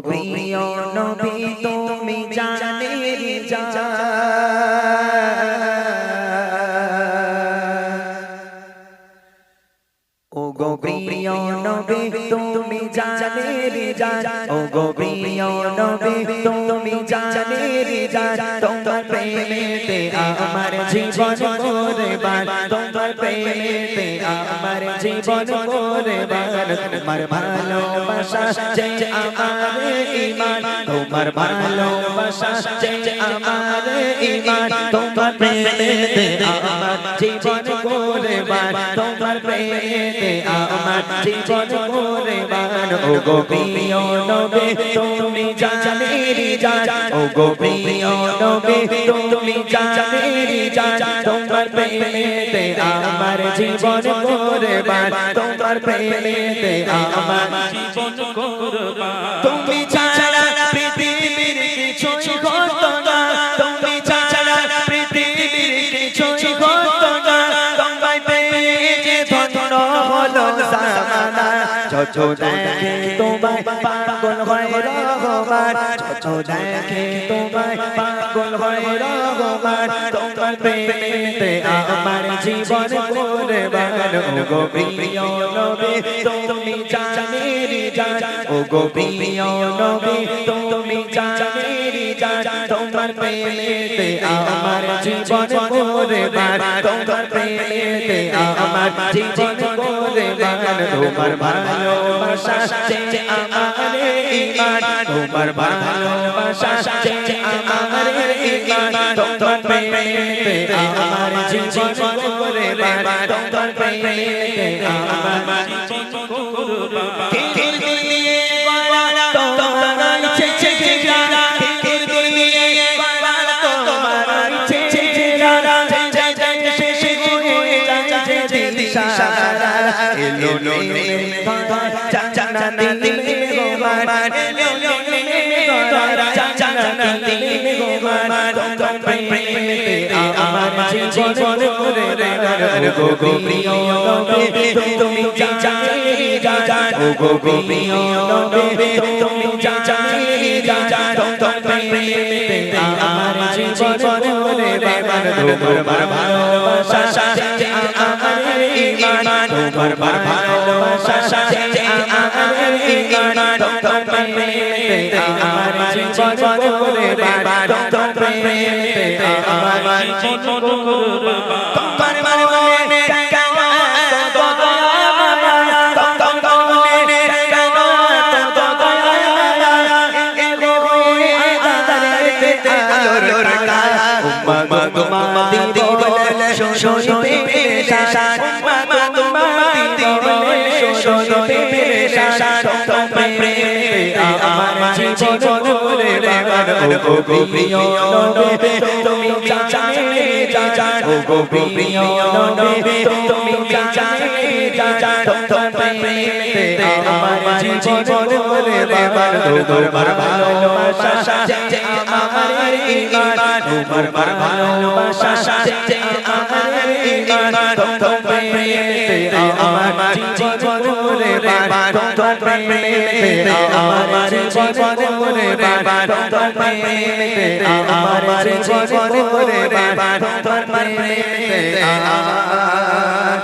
প্রিয় নবী তুমি জানে জান গো প্রিয় নবী, তুমি জানের জান। ও গো প্রিয় নবী, তুমি জানের জান। তোমার প্রেমেতে আমার জীবন কোরবান তোমার প্রেমেতে আমার জীবন কোরবান তোমার ভালোবাসা যে আমার ঈমান তোমার ভালোবাসা যে আমার ঈমান তোমার প্রেমেতে আমার জীবন কোরবান তোমার প্রেমেতে আমার জীবন কোরবান ও গো প্রিয় নবী তুমি জানের জান ও গো প্রিয় নবী তুমি জানের জান তোমার প্রেমেতে আমার জীবন কোরবান তোমার প্রেমেতে আমার জীবন কোরবান তুমি জামানা যত দেখে তোমায় পাগল হয় রহমান যত দেখে তোমায় পাগল হয় রহমান তোমার প্রেমেতে আমার জীবন কোরবান ও গো প্রিয় নবী তুমি জানের জান ও গো প্রিয় নবী তুমি জানের প্রেমেতে আমার জীবন কোরবান তোমার প্রেমেতে আমার জীবন কোরবান তোমার ভালোবাসা যে আমার ঈমান তোমার ভালোবাসা যে আমার ঈমান তোমার প্রেমেতে আমার জীবন কোরবান তোমার প্রেমেতে আমার জীবন কে যায় এলো নে জানা দিলে গোমান এলো নে জানা দিলে গোমান আমার জীবন রে গো গো প্রিয় তুমি জানে ও গো প্রিয় তুমি প্রেমেতে আমার জীবন রে তোমার ভালোবাসা তোমার ভালোবাসা যে আমার ঈমান তোমার আমার জীবন করে রে তোমার আমার জীবন করে তোমার মনে কেন তো দয়া মায়া তোমার মনে কেন তো দয়া মায়া এগো আদারে পেতে আলোর কায়া উম্মা তুমা দিদি বলে শোষণে পেশান উম্মা তুমা জীবন রে ও গো প্রিয় নবী তুমি জানে জান ও গো প্রিয় নবী তুমি জানে জান তোমার প্রেমে আমার জীবন করে রে তোমার ভালোবাসা আমার ঈমান তোমার ভালোবাসা আমার ঈমান তোমার প্রেমেতে আমার জীবন রে তোমার প্রেমেতে আমার জীবন রে তোমার প্রেমেতে আমার জীবন রে তোমার প্রেমেতে আমার